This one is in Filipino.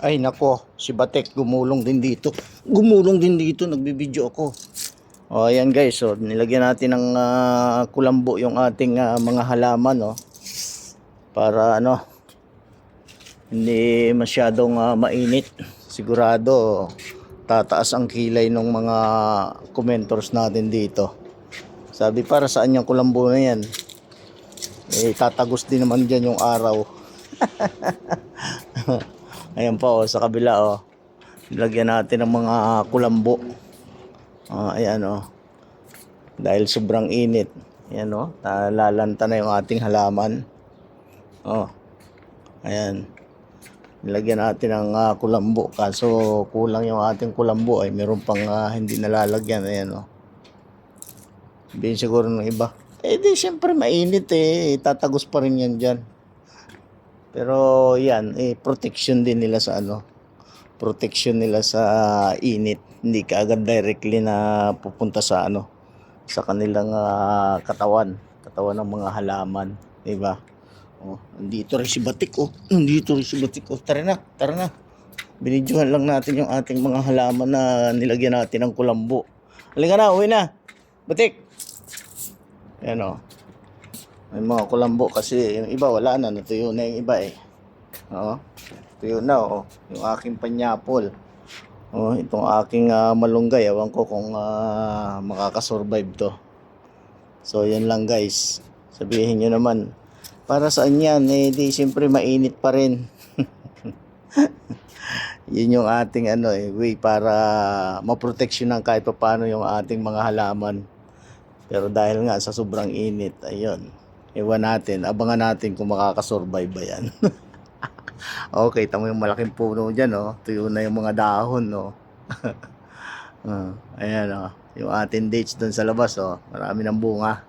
Ay nako, si Batek gumulong din dito. Gumulong din dito, nagbibideo ako. O ayan guys, so nilagyan natin ng ah, kulambo yung ating ah, mga halaman, no. Para ano, hindi masyadong ah, mainit. Sigurado tataas ang kilay ng mga commentors natin dito. Sabi para saan yung kulambo na yan? Eh, tatagos din naman dyan yung araw. Ayan pa oh, sa kabila oh. Lagyan natin ng mga kulambo. Ah, ayan oh. Dahil sobrang init. Ayan oh, lalanta na yung ating halaman. Oh. Ayan. Nilagyan natin ng ah, kulambo kaso kulang yung ating kulambo ay meron pang ah, hindi nalalagyan. Ayan oh. Sabihin siguro ng iba. Eh di syempre mainit eh. Tatagos pa rin yan dyan. Pero yan, eh, protection din nila sa ano. Protection nila sa init. Hindi ka agad directly na pupunta sa ano. Sa kanilang ah, katawan. Katawan ng mga halaman. Diba? Oh, nandito rin si Batik oh. Nandito rin si Batik oh. Tara na, tara na. Binidyohan lang natin yung ating mga halaman na nilagyan natin ng kulambo. Halika na, uwi na. Batik. Yan oh. May mga kulambo kasi yung iba wala na, natuyo na yung iba eh. Oo. Tuyo na oh. Yung aking panyapol. Oh, itong aking ah, malunggay, ewan ko kung ah, makakasurvive to. So yan lang guys. Sabihin nyo naman, para saan yan? Eh di siyempre mainit pa rin. yun yung ating ano eh, way para maproteksyonan kahit pa paano yung ating mga halaman. Pero dahil nga sa sobrang init, ayun. Ewan natin, abangan natin kung makakasurvive ba yan. okay, tamo yung malaking puno dyan, oh. Tuyo na yung mga dahon, no. Ah, ayan, oh. Yung ating dates doon sa labas, oh. Marami ng bunga.